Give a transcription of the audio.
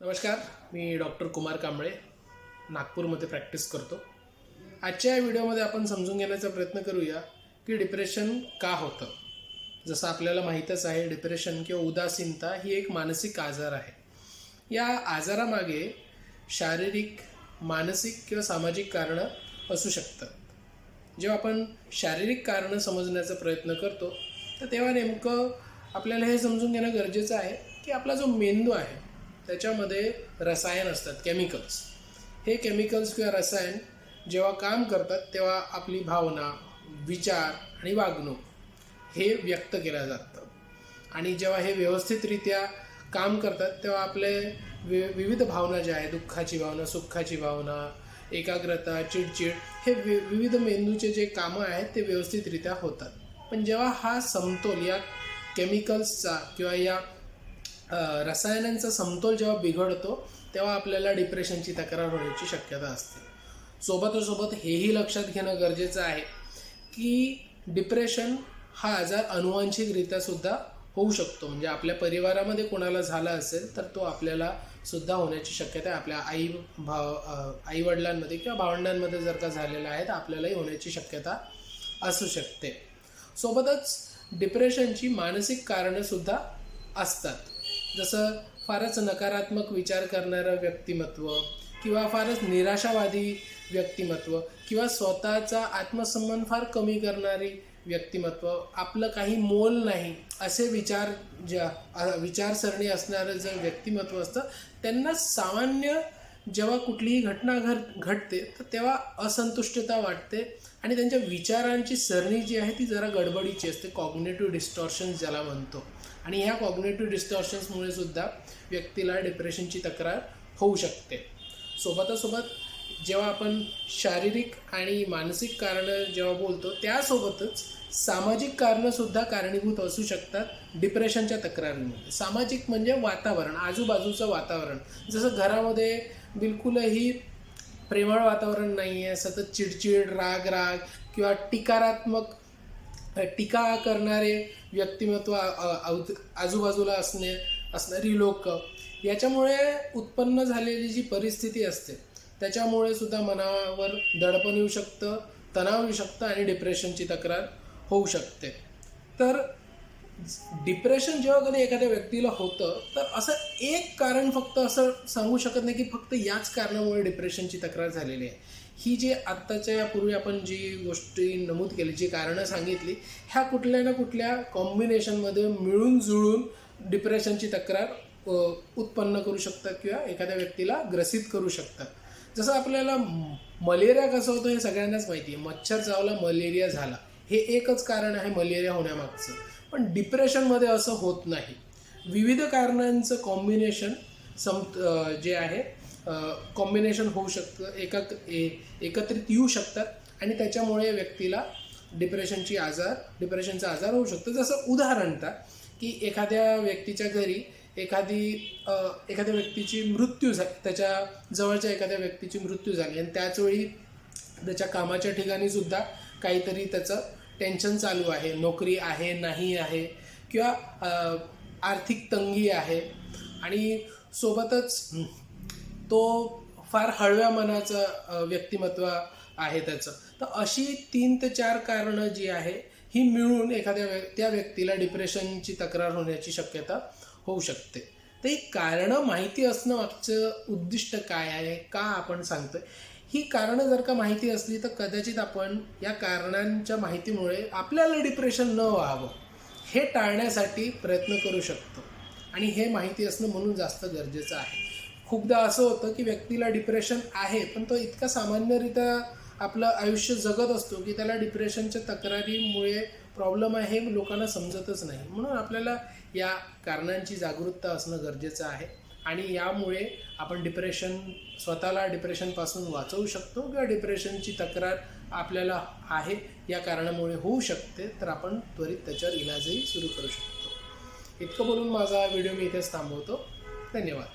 नमस्कार मी डॉक्टर कुमार कांबळे नागपूरमध्ये प्रॅक्टिस करतो. आजच्या या व्हिडिओमध्ये आपण समजून घेण्याचा प्रयत्न करूया की डिप्रेशन का होतं. जसं आपल्याला माहीतच आहे डिप्रेशन किंवा उदासीनता ही एक मानसिक आजार आहे. या आजारामागे शारीरिक मानसिक किंवा सामाजिक कारणं असू शकतात. जेव्हा आपण शारीरिक कारणं समजण्याचा प्रयत्न करतो तर तेव्हा नेमकं आपल्याला हे समजून घेणं गरजेचं आहे की आपला जो मेंदू आहे त्याच्यामध्ये रसायन असतात केमिकल्स हे केमिकल्स किंवा रसायन जेव्हा काम करतात तेव्हा आपली भावना विचार आणि वागणूक हे व्यक्त केलं जातं आणि जेव्हा हे व्यवस्थितरित्या काम करतात तेव्हा आपले वि विविध भावना ज्या आहेत दुःखाची भावना सुखाची भावना एकाग्रता चिडचिड हे वि विविध मेंदूचे जे कामं आहेत ते व्यवस्थितरित्या होतात. पण जेव्हा हा समतोल या केमिकल्सचा किंवा या रसायनांचा समतोल जेव्हा बिघडतो तेव्हा आपल्याला डिप्रेशनची तक्रार होण्याची शक्यता असते. सोबतोसोबत हेही लक्षात घेणं गरजेचं आहे की डिप्रेशन हा आजार अनुवांशिकरित्या सुद्धा होऊ शकतो. म्हणजे आपल्या परिवारामध्ये कोणाला झाला असेल तर तो आपल्याला सुद्धा होण्याची शक्यता आहे. आपल्या आई भाव आई वडिलांमध्ये किंवा भावंडांमध्ये जर का झालेला आहे तर आपल्यालाही होण्याची शक्यता असू शकते. सोबतच डिप्रेशनची मानसिक कारणंसुद्धा असतात. जसं फारच नकारात्मक विचार करणारं व्यक्तिमत्व किंवा फारच निराशावादी व्यक्तिमत्व किंवा स्वतःचा आत्मसन्मान फार कमी करणारी व्यक्तिमत्व आपलं काही मोल नाही असे विचार ज्या विचारसरणी असणारं जे व्यक्तिमत्व असतं त्यांना सामान्य जेव्हा कुठलीही घटना घड घडते तर तेव्हा असंतुष्टता वाटते आणि त्यांच्या विचारांची सरणी जी आहे ती जरा गडबडीची असते. कॉग्नेटिव्ह डिस्टॉर्शन्स ज्याला म्हणतो. आणि ह्या कॉग्नेटिव्ह डिस्टॉर्शन्समुळे सुद्धा व्यक्तीला डिप्रेशनची तक्रार होऊ शकते. सोबतसोबत जेव्हा आपण शारीरिक आणि मानसिक कारणं जेव्हा बोलतो त्यासोबतच सामाजिक कारणं सुद्धा कारणीभूत असू शकतात डिप्रेशनच्या तक्रारीमध्ये. सामाजिक म्हणजे वातावरण आजूबाजूचं वातावरण. जसं घरामध्ये बिलकुलही प्रेमळ वातावरण नाही आहे सतत चिडचिड राग राग किंवा टीकारात्मक टीका करणारे व्यक्तिमत्व आजूबाजूला असणे असणारी लोक याच्यामुळे उत्पन्न झालेली जी परिस्थिती असते त्याच्यामुळे सुद्धा मनावर दडपण येऊ शकतं तणाव येऊ शकतं आणि डिप्रेशनची तक्रार होऊ शकते. तर डिप्रेशन जेव्हा कधी एखाद्या व्यक्तीला होतं तर असं एक कारण फक्त असं सांगू शकत नाही की फक्त याच कारणामुळे डिप्रेशनची तक्रार झालेली आहे. ही जी आत्ताच्या यापूर्वी आपण जी गोष्टी नमूद केली जी कारणं सांगितली ह्या कुठल्या ना कुठल्या कॉम्बिनेशनमध्ये मिळून जुळून डिप्रेशनची तक्रार उत्पन्न करू शकतात किंवा एखाद्या व्यक्तीला ग्रसित करू शकतात. जसं आपल्याला मलेरिया कसं होतं हे सगळ्यांनाच माहिती आहे. मच्छर चावला मलेरिया झाला. हे एकच कारण आहे मलेरिया होण्यामागचं. पण डिप्रेशनमध्ये असं होत नाही. विविध कारणांचं कॉम्बिनेशन सम जे आहे कॉम्बिनेशन होऊ शकतं एकत्र एकत्रित येऊ शकतात आणि त्याच्यामुळे व्यक्तीला डिप्रेशनची आजार डिप्रेशनचा आजार होऊ शकतो. जसं उदाहरणतः की एखाद्या व्यक्तीच्या घरी एखादी एखाद्या व्यक्तीची मृत्यू झाली त्याच्या जवळच्या एखाद्या व्यक्तीची मृत्यू झाली आणि त्याचवेळी त्याच्या कामाच्या ठिकाणी सुद्धा काहीतरी त्याचं टेन्शन चालू आहे नोकरी आहे नाही आहे किंवा आर्थिक तंगी आहे. आणि सोबतच तो फार हळव्या मनाचं व्यक्तिमत्व आहे त्याचं. तर अशी तीन ते चार कारणं जी आहे ही मिळून एखाद्या व्य त्या व्यक्तीला डिप्रेशनची तक्रार होण्याची शक्यता होऊ शकते. तर ही कारणं माहिती असणं मागचं उद्दिष्ट काय आहे का आपण सांगतोय? ही कारणं जर का माहिती असली तर कदाचित आपण या कारणांच्या माहितीमुळे आपल्याला डिप्रेशन न व्हावं हे टाळण्यासाठी प्रयत्न करू शकतो. आणि हे माहिती असणं म्हणून जास्त गरजेचं आहे. खूपदा असं होतं की व्यक्तीला डिप्रेशन आहे पण तो इतका सामान्यरित्या आपलं आयुष्य जगत असतो की त्याला डिप्रेशनच्या तक्रारीमुळे प्रॉब्लेम आहे हे लोकांना समजतच नाही. म्हणून आपल्याला या कारणांची जागरूकता असणं गरजेचं आहे. आणि यामुळे आपण डिप्रेशन स्वतःला डिप्रेशनपासून वाचवू शकतो किंवा डिप्रेशनची तक्रार आपल्याला आहे या कारणामुळे होऊ शकते तर आपण त्वरित त्याच्यावर इलाजही सुरू करू शकतो. इतकं बोलून माझा व्हिडिओ मी इथेच थांबवतो. धन्यवाद.